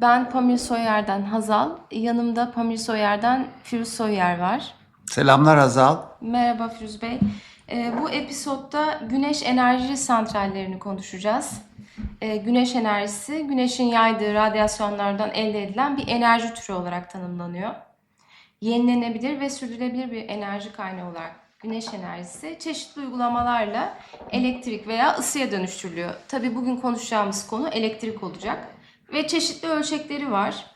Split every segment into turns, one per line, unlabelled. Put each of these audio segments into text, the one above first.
Ben Pamir Soyer'den Hazal. Yanımda Pamir Soyer'den Firuz Soyer var.
Selamlar Hazal.
Merhaba Firuz Bey. Ee, bu episodda güneş enerji santrallerini konuşacağız. Ee, güneş enerjisi, güneşin yaydığı radyasyonlardan elde edilen bir enerji türü olarak tanımlanıyor. Yenilenebilir ve sürdürülebilir bir enerji kaynağı olarak güneş enerjisi çeşitli uygulamalarla elektrik veya ısıya dönüştürülüyor. Tabii bugün konuşacağımız konu elektrik olacak. Ve çeşitli ölçekleri var.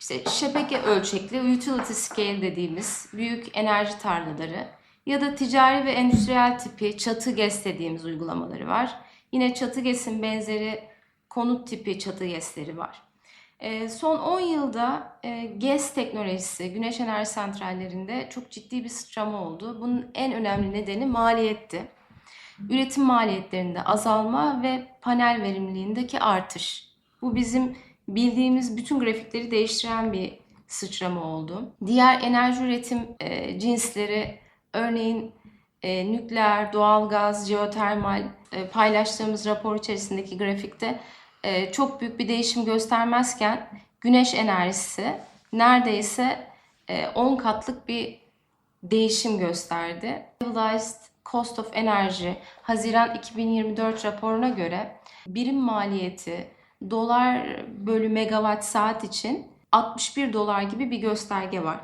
İşte şebeke ölçekli utility scale dediğimiz büyük enerji tarlaları ya da ticari ve endüstriyel tipi çatı GES dediğimiz uygulamaları var. Yine çatı GES'in benzeri konut tipi çatı GES'leri var. Ee, son 10 yılda e, GES teknolojisi güneş enerji santrallerinde çok ciddi bir sıçrama oldu. Bunun en önemli nedeni maliyetti. Üretim maliyetlerinde azalma ve panel verimliliğindeki artış. Bu bizim bildiğimiz bütün grafikleri değiştiren bir sıçrama oldu. Diğer enerji üretim e, cinsleri örneğin e, nükleer, doğalgaz, jeotermal e, paylaştığımız rapor içerisindeki grafikte e, çok büyük bir değişim göstermezken güneş enerjisi neredeyse e, 10 katlık bir değişim gösterdi. Levelized Cost of Energy Haziran 2024 raporuna göre birim maliyeti dolar bölü megawatt saat için 61 dolar gibi bir gösterge var.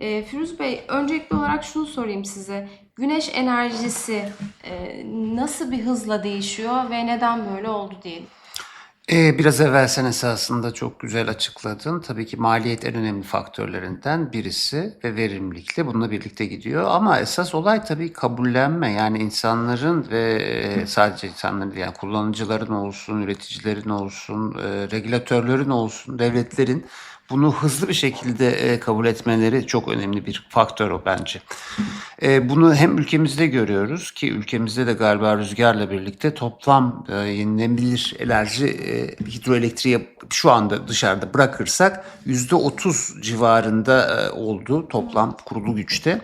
E, Firuz Bey, öncelikli olarak şunu sorayım size. Güneş enerjisi e, nasıl bir hızla değişiyor ve neden böyle oldu diyelim?
Ee, biraz evvel sen esasında çok güzel açıkladın. Tabii ki maliyet en önemli faktörlerinden birisi ve verimlilikle bununla birlikte gidiyor. Ama esas olay tabii kabullenme. Yani insanların ve e, sadece insanların yani kullanıcıların olsun, üreticilerin olsun, e, regülatörlerin olsun, devletlerin bunu hızlı bir şekilde e, kabul etmeleri çok önemli bir faktör o bence. E, bunu hem ülkemizde görüyoruz ki ülkemizde de galiba rüzgarla birlikte toplam e, yenilenebilir enerji hidroelektriğe şu anda dışarıda bırakırsak %30 civarında oldu toplam kurulu güçte.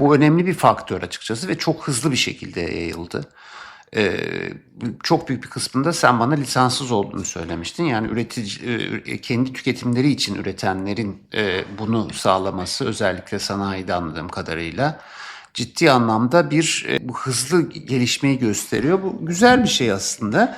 Bu önemli bir faktör açıkçası ve çok hızlı bir şekilde yayıldı. Ee, çok büyük bir kısmında sen bana lisanssız olduğunu söylemiştin. Yani üretici e, kendi tüketimleri için üretenlerin e, bunu sağlaması özellikle sanayide anladığım kadarıyla ciddi anlamda bir e, bu hızlı gelişmeyi gösteriyor. Bu güzel bir şey aslında.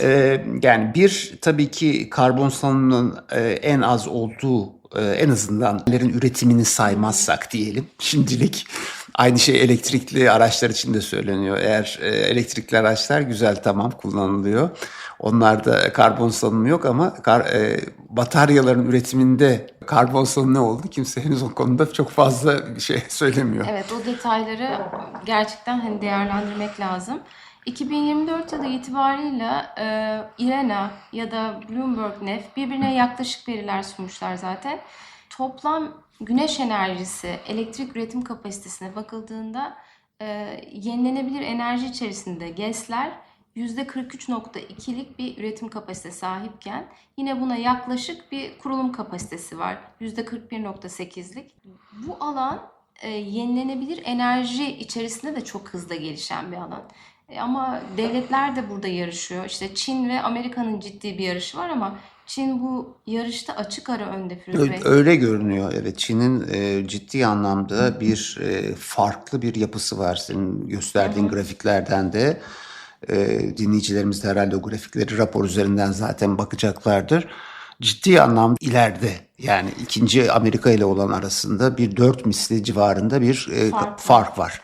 Ee, yani bir tabii ki karbon salınımının e, en az olduğu e, en azından üretimini saymazsak diyelim şimdilik. Aynı şey elektrikli araçlar için de söyleniyor. Eğer e, elektrikli araçlar güzel tamam kullanılıyor. Onlarda karbon salınımı yok ama kar, e, bataryaların üretiminde karbon salınımı ne oldu? Kimse henüz o konuda çok fazla bir şey söylemiyor.
Evet o detayları gerçekten hani değerlendirmek lazım. 2024 yılı itibarıyla e, IRENA ya da Bloomberg Nef birbirine yaklaşık veriler sunmuşlar zaten. Toplam güneş enerjisi elektrik üretim kapasitesine bakıldığında e, yenilenebilir enerji içerisinde GES'ler %43.2'lik bir üretim kapasite sahipken yine buna yaklaşık bir kurulum kapasitesi var. %41.8'lik. Bu alan e, yenilenebilir enerji içerisinde de çok hızlı gelişen bir alan. E, ama devletler de burada yarışıyor. İşte Çin ve Amerika'nın ciddi bir yarışı var ama Çin bu yarışta açık ara önde Firuz Bey.
Öyle görünüyor. Evet Çin'in e, ciddi anlamda bir e, farklı bir yapısı var. Senin gösterdiğin grafiklerden de e, dinleyicilerimiz de herhalde o grafikleri rapor üzerinden zaten bakacaklardır. Ciddi anlamda ileride yani ikinci Amerika ile olan arasında bir dört misli civarında bir e,
Fark.
fark var.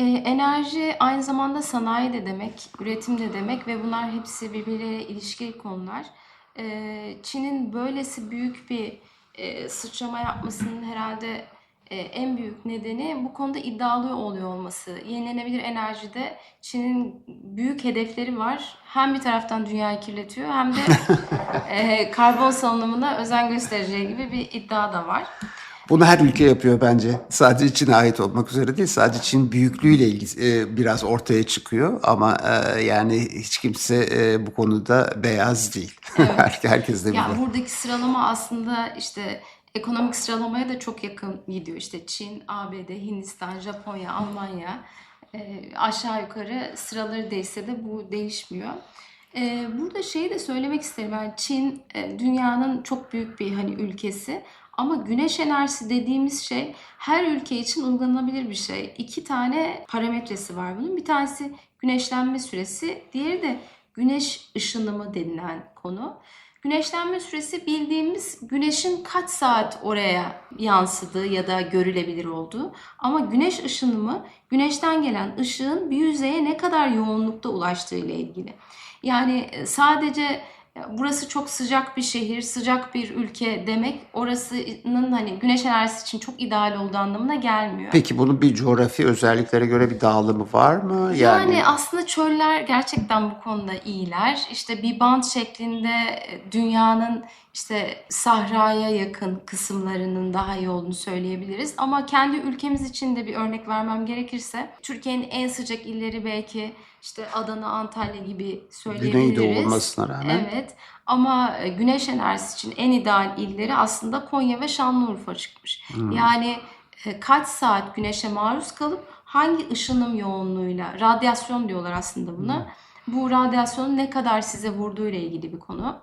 E, enerji aynı zamanda sanayi de demek, üretim de demek ve bunlar hepsi birbirleriyle ilişkili konular. E, Çin'in böylesi büyük bir e, sıçrama yapmasının herhalde e, en büyük nedeni bu konuda iddialı oluyor olması. Yenilenebilir enerjide Çin'in büyük hedefleri var. Hem bir taraftan dünyayı kirletiyor hem de e, karbon salınımına özen göstereceği gibi bir iddia da var.
Bunu her ülke yapıyor bence. Sadece Çin'e ait olmak üzere değil. Sadece Çin büyüklüğüyle ilgili e, biraz ortaya çıkıyor ama e, yani hiç kimse e, bu konuda beyaz değil. Her- Herkes de biliyor.
buradaki sıralama aslında işte ekonomik sıralamaya da çok yakın gidiyor. İşte Çin, ABD, Hindistan, Japonya, Almanya e, aşağı yukarı sıraları değişse de bu değişmiyor. Ee, burada şeyi de söylemek isterim. Yani Çin e, dünyanın çok büyük bir hani ülkesi. Ama güneş enerjisi dediğimiz şey her ülke için uygulanabilir bir şey. İki tane parametresi var bunun. Bir tanesi güneşlenme süresi, diğeri de güneş ışınımı denilen konu. Güneşlenme süresi bildiğimiz güneşin kaç saat oraya yansıdığı ya da görülebilir olduğu. Ama güneş ışınımı güneşten gelen ışığın bir yüzeye ne kadar yoğunlukta ulaştığı ile ilgili. Yani e, sadece burası çok sıcak bir şehir, sıcak bir ülke demek orasının hani güneş enerjisi için çok ideal olduğu anlamına gelmiyor.
Peki bunun bir coğrafi özelliklere göre bir dağılımı var mı?
Yani aslında çöller gerçekten bu konuda iyiler. İşte bir bant şeklinde e, dünyanın işte sahraya yakın kısımlarının daha iyi olduğunu söyleyebiliriz. Ama kendi ülkemiz için de bir örnek vermem gerekirse Türkiye'nin en sıcak illeri belki işte Adana, Antalya gibi söyleyebiliriz.
Güneydoğu olmasına rağmen.
Evet. Ama e, güneş enerjisi için en ideal illeri aslında Konya ve Şanlıurfa çıkmış. Yani e, kaç saat güneşe maruz kalıp hangi ışınım yoğunluğuyla, radyasyon diyorlar aslında buna. Bu radyasyonun ne kadar size vurduğu ile ilgili bir konu.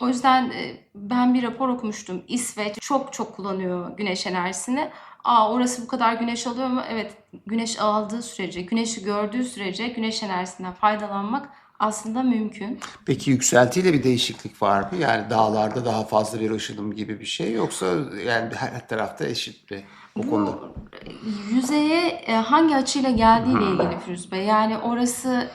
O yüzden e, ben bir rapor okumuştum. İsveç çok çok kullanıyor güneş enerjisini. Aa orası bu kadar güneş alıyor mu? Evet güneş aldığı sürece, güneşi gördüğü sürece güneş enerjisinden faydalanmak aslında mümkün.
Peki yükseltiyle bir değişiklik var mı? Yani dağlarda daha fazla bir ışınım gibi bir şey yoksa yani her tarafta eşit mi o konuda?
Bu e, yüzeye e, hangi açıyla geldiğiyle ilgili Firuz Bey. Yani orası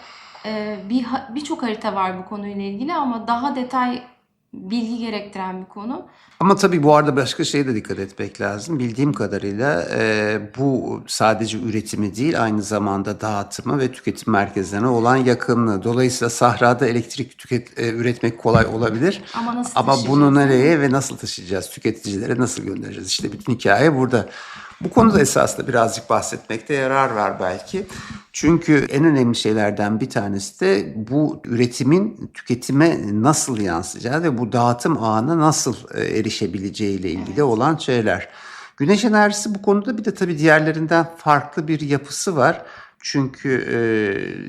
e, bir birçok harita var bu konuyla ilgili ama daha detay bilgi gerektiren bir konu.
Ama tabii bu arada başka şeye de dikkat etmek lazım. Bildiğim kadarıyla e, bu sadece üretimi değil aynı zamanda dağıtımı ve tüketim merkezlerine olan yakınlığı. Dolayısıyla sahrada elektrik tüket, e, üretmek kolay olabilir.
Ama nasıl
Ama bunu nereye ve nasıl taşıyacağız? Tüketicilere nasıl göndereceğiz? İşte bütün hikaye burada. Bu konuda esasında birazcık bahsetmekte yarar var belki. Çünkü en önemli şeylerden bir tanesi de bu üretimin tüketime nasıl yansıyacağı ve bu dağıtım ağına nasıl e, erişebileceği ile ilgili olan şeyler. Güneş enerjisi bu konuda bir de tabii diğerlerinden farklı bir yapısı var. Çünkü e,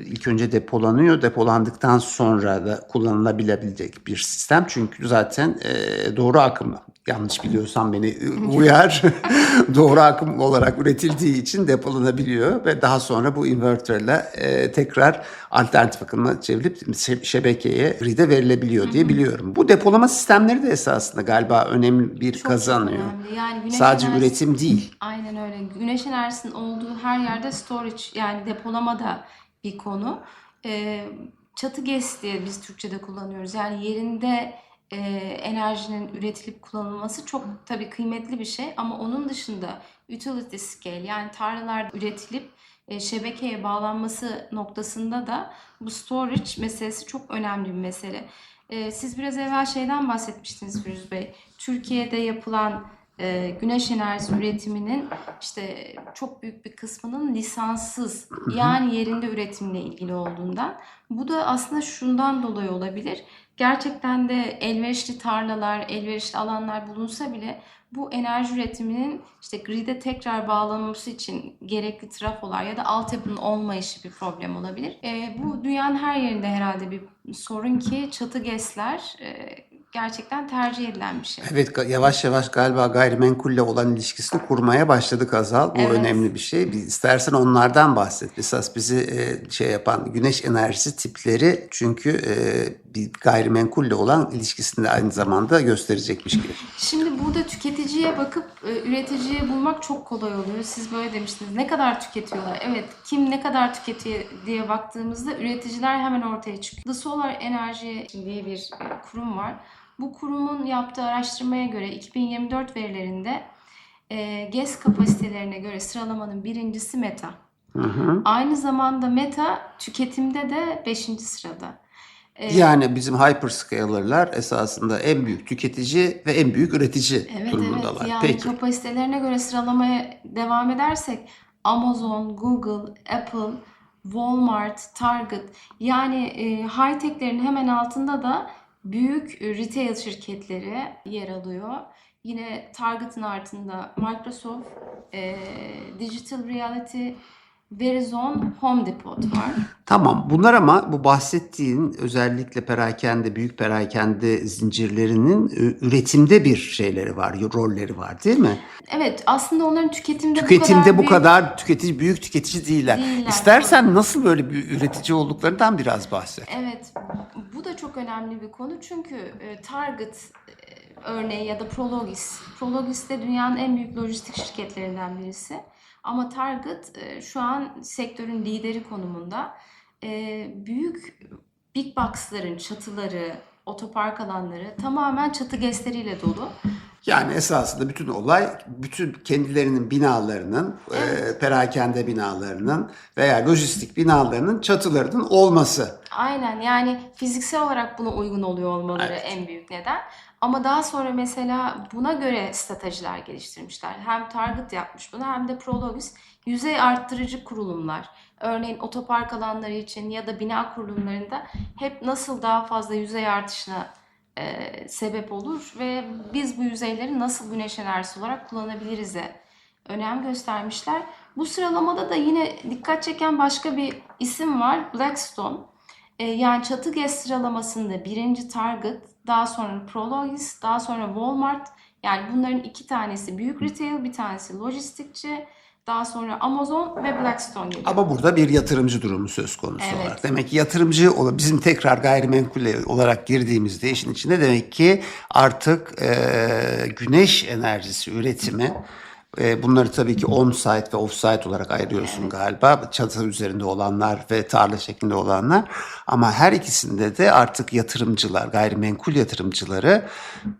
ilk önce depolanıyor, depolandıktan sonra da kullanılabilecek bir sistem. Çünkü zaten e, doğru akım, yanlış biliyorsam beni e, uyar, doğru akım olarak üretildiği için depolanabiliyor ve daha sonra bu inverterle e, tekrar alternatif akıma çevrilip şe- şebekeye, grid'e verilebiliyor diye biliyorum. Bu depolama sistemleri de esasında galiba önemli bir
Çok
kazanıyor.
önemli. Yani güneş
Sadece
enerjisi-
üretim değil.
Aynen öyle. Güneş enerjisinin olduğu her yerde storage yani depolama da bir konu. Ee, çatı GES diye biz Türkçe'de kullanıyoruz. Yani yerinde e, enerjinin üretilip kullanılması çok tabii kıymetli bir şey ama onun dışında utility scale yani tarlalarda üretilip e, şebekeye bağlanması noktasında da bu storage meselesi çok önemli bir mesele. E, siz biraz evvel şeyden bahsetmiştiniz Firuz Bey. Türkiye'de yapılan e, güneş enerjisi üretiminin işte çok büyük bir kısmının lisanssız yani yerinde üretimle ilgili olduğundan. Bu da aslında şundan dolayı olabilir. Gerçekten de elverişli tarlalar, elverişli alanlar bulunsa bile bu enerji üretiminin işte grid'e tekrar bağlanması için gerekli trafolar ya da altyapının olmayışı bir problem olabilir. E, bu dünyanın her yerinde herhalde bir sorun ki çatı GES'ler e, gerçekten tercih edilen bir şey.
Evet yavaş yavaş galiba gayrimenkulle olan ilişkisini kurmaya başladık Azal. Bu
Evet.
önemli bir şey. Bir, istersen onlardan bahset. Esas bizi e, şey yapan güneş enerjisi tipleri çünkü e, bir gayrimenkulle olan ilişkisini de aynı zamanda gösterecekmiş gibi.
Şimdi burada tüketiciye bakıp e, üreticiyi bulmak çok kolay oluyor. Siz böyle demiştiniz. Ne kadar tüketiyorlar? Evet, kim ne kadar tüketiyor diye baktığımızda üreticiler hemen ortaya çıkıyor. The Solar Energy diye bir e, kurum var. Bu kurumun yaptığı araştırmaya göre 2024 verilerinde e, GES kapasitelerine göre sıralamanın birincisi Meta. Aynı zamanda Meta tüketimde de 5. sırada. E,
Yani bizim hyperscaler'lar esasında en büyük tüketici ve en büyük üretici
Evet
durumundalar.
evet yani
Peki.
kapasitelerine göre sıralamaya devam edersek Amazon, Google, Apple, Walmart, Target yani e, high tech'lerin hemen altında da büyük e, retail şirketleri yer alıyor. Yine Target'ın altında Microsoft, e, Digital Reality Verizon Home Depot var.
Tamam bunlar ama bu bahsettiğin özellikle perakende, büyük perakende zincirlerinin üretimde bir şeyleri var, rolleri var değil mi?
Evet aslında onların tüketimde,
Tüketimde bu
büyük-
kadar tüketici, büyük tüketici değiller.
Değiller,
İstersen nasıl böyle bir üretici olduklarından biraz bahset.
Evet, bu da çok önemli bir konu çünkü e, Target e, örneği ya da Prologis. Prologis de dünyanın en büyük lojistik şirketlerinden birisi. Ama Target e, şu an sektörün lideri konumunda. E, Büyük big box'ların çatıları, otopark alanları tamamen çatı gestleriyle dolu.
Yani esasında bütün olay bütün kendilerinin binalarının, e, perakende binalarının veya lojistik binalarının çatılarının olması.
Aynen yani fiziksel olarak buna uygun oluyor olmaları en büyük neden. Ama daha sonra mesela buna göre stratejiler geliştirmişler. Hem Target yapmış bunu hem de Prologis yüzey arttırıcı kurulumlar. Örneğin otopark alanları için ya da bina kurulumlarında hep nasıl daha fazla yüzey artışına e, sebep olur ve biz bu yüzeyleri nasıl güneş enerjisi olarak kullanabiliriz'e önem göstermişler. Bu sıralamada da yine dikkat çeken başka bir isim var. Blackstone. E, yani çatı gez sıralamasında birinci Target, daha sonra Prologis, daha sonra Walmart. Yani bunların iki tanesi büyük retail, bir tanesi lojistikçi. Daha sonra Amazon ve Blackstone geliyor.
Ama burada bir yatırımcı durumu söz konusu
Evet.
olarak. Demek ki yatırımcı bizim tekrar gayrimenkul olarak girdiğimizde işin içinde demek ki artık e, güneş enerjisi üretimi e, bunları tabii ki on-site ve off-site olarak ayırıyorsun galiba. Çatı üzerinde olanlar ve tarla şeklinde olanlar. Ama her ikisinde de artık yatırımcılar, gayrimenkul yatırımcıları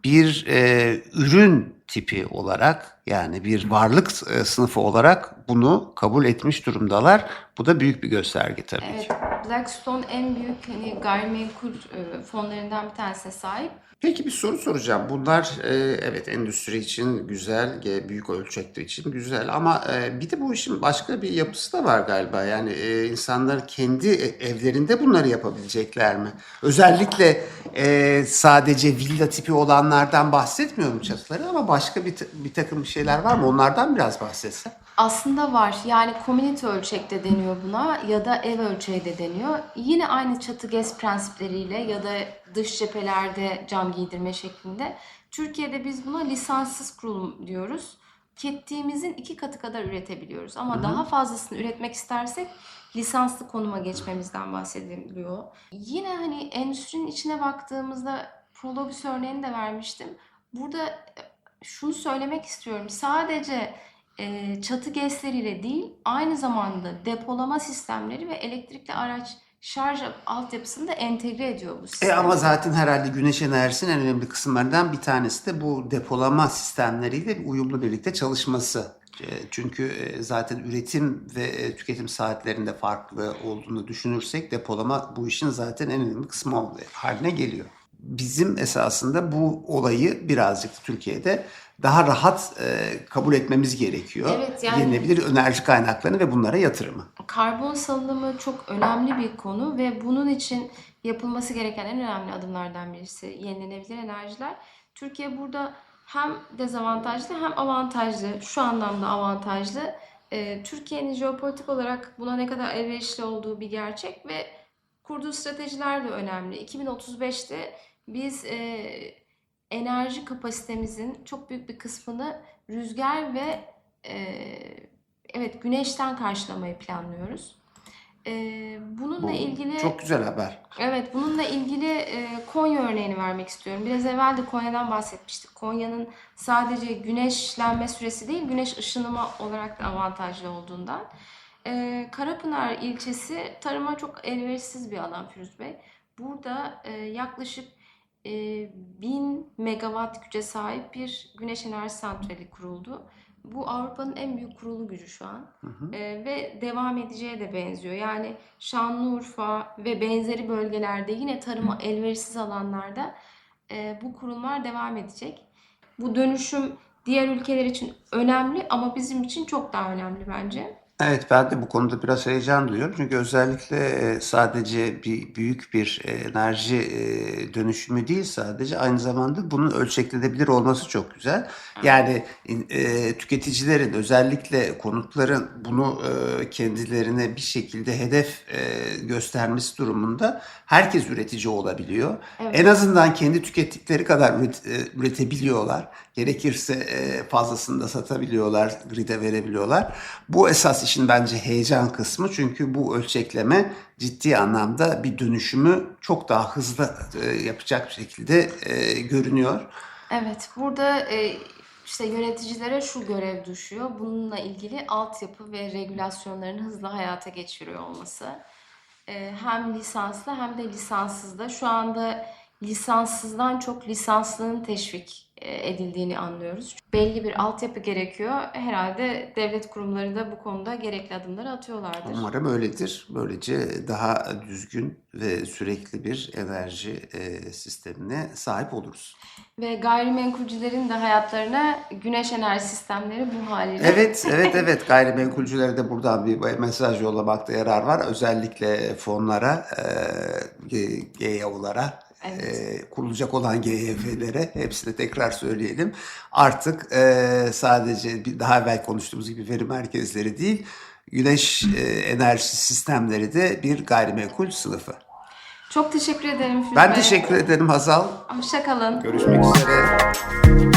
bir e, ürün tipi olarak yani bir varlık e, sınıfı olarak bunu kabul etmiş durumdalar. Bu da büyük bir gösterge tabii
Evet,
ki.
Blackstone en büyük hani gayrimenkul e, fonlarından bir tanesine sahip.
Peki bir soru soracağım. Bunlar e, evet endüstri için güzel, büyük ölçekte için güzel ama bir de bu işin başka bir yapısı da var galiba. Yani insanlar kendi evlerinde bunları yapabilecekler mi? Özellikle sadece villa tipi olanlardan bahsetmiyorum çatıları ama başka bir, bir takım şeyler var mı? Onlardan biraz bahsetsen.
Aslında var. Yani community ölçekte deniyor buna ya da ev ölçeği de deniyor. Yine aynı çatı gez prensipleriyle ya da dış cephelerde cam giydirme şeklinde. Türkiye'de biz buna lisanssız kurulum diyoruz. Tükettiğimizin iki katı kadar üretebiliyoruz. Ama daha fazlasını üretmek istersek lisanslı konuma geçmemizden bahsediliyor. Yine hani endüstrinin içine baktığımızda Prologis örneğini de vermiştim. Burada şunu söylemek istiyorum. Sadece e, çatı gezleriyle değil, aynı zamanda depolama sistemleri ve elektrikli araç şarj altyapısını da entegre ediyor bu
E
sistem.
ama zaten herhalde güneş enerjisinin en önemli kısımlarından bir tanesi de bu depolama sistemleriyle uyumlu birlikte çalışması. E, Çünkü e, zaten üretim ve e, tüketim saatlerinde farklı olduğunu düşünürsek depolama bu işin zaten en önemli kısmı haline geliyor. Bizim esasında bu olayı birazcık Türkiye'de daha rahat e, kabul etmemiz gerekiyor.
Evet, yani-
Yenilebilir enerji kaynaklarını ve bunlara yatırımı.
Karbon salınımı çok önemli bir konu ve bunun için yapılması gereken en önemli adımlardan birisi yenilenebilir enerjiler. Türkiye burada hem dezavantajlı hem avantajlı, şu anlamda avantajlı. Ee, Türkiye'nin jeopolitik olarak buna ne kadar elverişli olduğu bir gerçek ve kurduğu stratejiler de önemli. 2035'te biz e, enerji kapasitemizin çok büyük bir kısmını rüzgar ve e, evet güneşten karşılamayı planlıyoruz. E, bununla
Bu
ilgili
çok güzel haber.
Evet, bununla ilgili e, Konya örneğini vermek istiyorum. Biraz evvel de Konya'dan bahsetmiştik. Konya'nın sadece güneşlenme süresi değil, güneş ışınımı olarak da avantajlı olduğundan. E, Karapınar ilçesi tarıma çok elverişsiz bir alan Firuz Bey. Burada e, yaklaşık 1000 megawatt güce sahip bir güneş enerji santrali kuruldu. Bu Avrupa'nın en büyük kurulu gücü şu an. Ee, ve devam edeceğe de benziyor. Yani Şanlıurfa ve benzeri bölgelerde yine tarıma elverişsiz alanlarda e, bu kurumlar devam edecek. Bu dönüşüm diğer ülkeler için önemli ama bizim için çok daha önemli bence.
Evet ben de bu konuda biraz heyecan duyuyorum. Çünkü özellikle e, sadece bir büyük bir e, enerji e, dönüşümü değil sadece aynı zamanda bunun ölçeklenebilir olması çok güzel. Yani in- tüketicilerin özellikle konutların bunu kendilerine bir şekilde hedef göstermesi durumunda herkes üretici olabiliyor. En azından kendi tükettikleri kadar üret- üretebiliyorlar. Gerekirse fazlasını da satabiliyorlar, grid'e verebiliyorlar. Bu esas işin bence heyecan kısmı çünkü bu ölçekleme ciddi anlamda bir dönüşümü çok daha hızlı e, yapacak şekilde e, görünüyor.
Evet, burada e, işte yöneticilere şu görev düşüyor. Bununla ilgili altyapı ve regülasyonların hızlı hayata geçiriyor olması. Hem lisanslı hem de lisanssız da şu anda lisanssızdan çok lisanslının teşvik e, edildiğini anlıyoruz. Belli bir altyapı gerekiyor. Herhalde devlet kurumları da bu konuda gerekli adımları atıyorlardır.
Umarım öyledir. Böylece daha düzgün ve sürekli bir enerji e, sistemine sahip oluruz.
Ve gayrimenkulcülerin de hayatlarına güneş enerji sistemleri bu haliyle
Evet, evet, evet. Gayrimenkulcülere de buradan bir mesaj yollamakta yarar var. Özellikle fonlara, e, GEO'lara, e, kurulacak olan GYF'lere hepsine tekrar söyleyelim. Artık e, sadece bir daha evvel konuştuğumuz gibi veri merkezleri değil, güneş e, enerji sistemleri de bir gayrimenkul sınıfı.
Çok teşekkür ederim Firuze
Ben
Bey.
teşekkür ederim Hazal.
Hoşça kalın.
Görüşmek üzere.